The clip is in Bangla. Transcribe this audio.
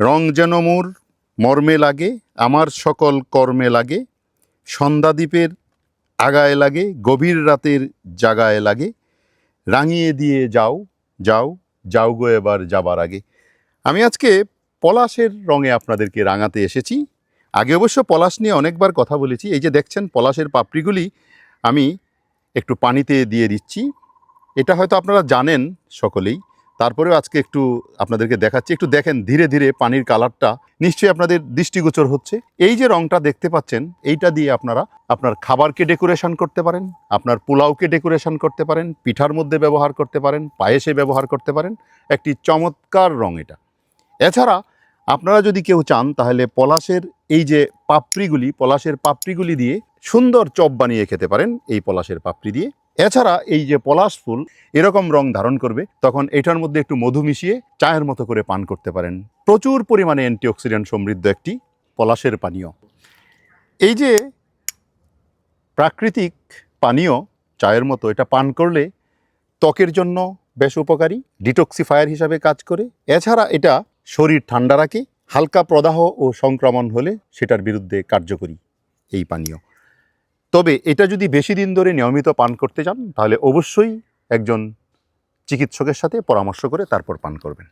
রং যেন মোর, মর্মে লাগে, আমার সকল কর্মে লাগে সন্ধ্যাদ্বীপের আগায় লাগে, গভীর রাতের জাগায় লাগে, রাঙিয়ে দিয়ে যাও যাও যাও গো এবার যাবার আগে। আমি আজকে পলাশের রঙে আপনাদেরকে রাঙাতে এসেছি। আগে অবশ্য পলাশ নিয়ে অনেকবার কথা বলেছি। এই যে দেখছেন, পলাশের পাপড়িগুলি আমি একটু পানিতে দিয়ে দিচ্ছি। এটা হয়তো আপনারা জানেন সকলেই। তারপরেও আজকে একটু আপনাদেরকে দেখাচ্ছি। একটু দেখেন ধীরে ধীরে পানির কালারটা। নিশ্চয়ই আপনাদের দৃষ্টিগোচর হচ্ছে। এই যে রংটা দেখতে পাচ্ছেন, এইটা দিয়ে আপনারা আপনার খাবারকে ডেকোরেশন করতে পারেন, আপনার পোলাওকে ডেকোরেশন করতে পারেন, পিঠার মধ্যে ব্যবহার করতে পারেন, পায়েসে ব্যবহার করতে পারেন। একটি চমৎকার রং এটা। এছাড়া আপনারা যদি কেউ চান, তাহলে পলাশের এই যে পাপড়িগুলি, পলাশের পাপড়িগুলি দিয়ে সুন্দর চপ বানিয়ে খেতে পারেন। এই পলাশের পাপড়ি দিয়ে এছাড়া এই যে পলাশ ফুল এরকম রং ধারণ করবে, তখন এটার মধ্যে একটু মধু মিশিয়ে চায়ের মতো করে পান করতে পারেন। প্রচুর পরিমাণে অ্যান্টিঅক্সিডেন্ট সমৃদ্ধ একটি পলাশের পানীয়। এই যে প্রাকৃতিক পানীয় চায়ের মতো এটা পান করলে ত্বকের জন্য বেশ উপকারী, ডিটক্সিফায়ার হিসাবে কাজ করে। এছাড়া এটা শরীর ঠান্ডা রাখে, হালকা প্রদাহ ও সংক্রমণ হলে সেটার বিরুদ্ধে কার্যকরী এই পানীয়। তবে এটা যদি বেশি দিন ধরে নিয়মিত পান করতে চান, তাহলে অবশ্যই একজন চিকিৎসকের সাথে পরামর্শ করে তারপর পান করবেন।